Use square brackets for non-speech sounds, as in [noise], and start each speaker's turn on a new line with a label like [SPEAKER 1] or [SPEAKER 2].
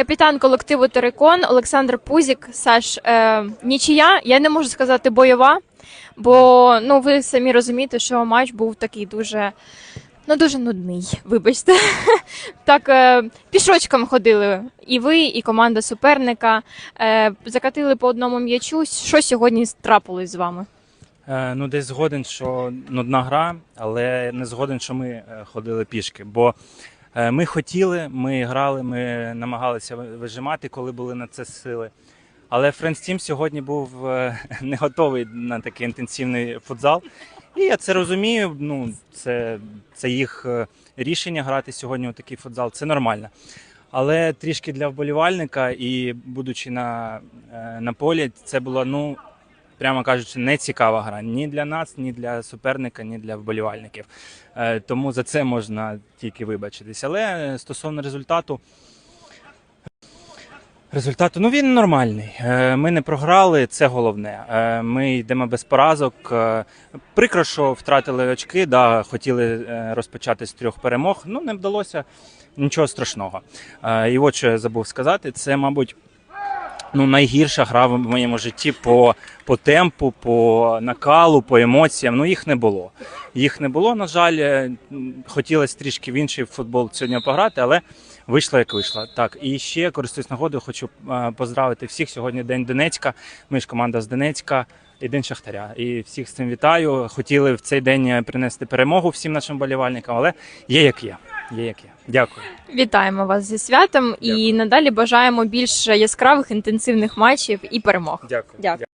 [SPEAKER 1] Капітан колективу Терекон Олександр Пузік. Саш, е, нічия. Я не можу сказати бойова, бо ну ви самі розумієте, що матч був такий дуже. Ну, дуже нудний, вибачте. [laughs] Так, е, пішочком ходили і ви, і команда суперника. Е, закатили по одному м'ячу. Що сьогодні трапилось з вами?
[SPEAKER 2] Е, Ну, десь згоден, що нудна гра, але не згоден, що ми ходили пішки. Бо ми хотіли, ми грали, ми намагалися вижимати, коли були на це сили. Але Friends Team сьогодні був е, [laughs] не готовий на такий інтенсивний футзал. І я це розумію. Ну, це, це їх е, рішення грати сьогодні у такий футзал. Це нормально. Але трішки для вболівальника і будучи на, е, на полі, це було ну прямо кажучи, не цікава гра ні для нас, ні для суперника, ні для вболівальників. Е, Тому за це можна тільки вибачитись. Але е, стосовно результату. Результату, ну він нормальний. Е, Ми не програли, це головне. Ми йдемо без поразок. Прикро, що втратили очки. Да, хотіли розпочати з трьох перемог. Ну не вдалося нічого страшного. І от що я забув сказати, це, мабуть, ну, найгірша гра в моєму житті по, по темпу, по накалу, по емоціям. Ну, їх не було. Їх не було, на жаль. Е, Хотілося трішки в інший футбол сьогодні пограти, але вийшло як вийшло. Так, і ще користуюсь нагодою, хочу е, поздравити всіх. Сьогодні День Донецька. Ми ж команда з Донецька. І День Шахтаря. І всіх з цим вітаю. Хотіли в цей день е, принести перемогу всім нашим болівальникам, але є як є. Є як є. Дякую.
[SPEAKER 1] Вітаємо вас зі святом і надалі бажаємо більш яскравих інтенсивних матчів і перемог.
[SPEAKER 2] Дякую.
[SPEAKER 1] Дякую.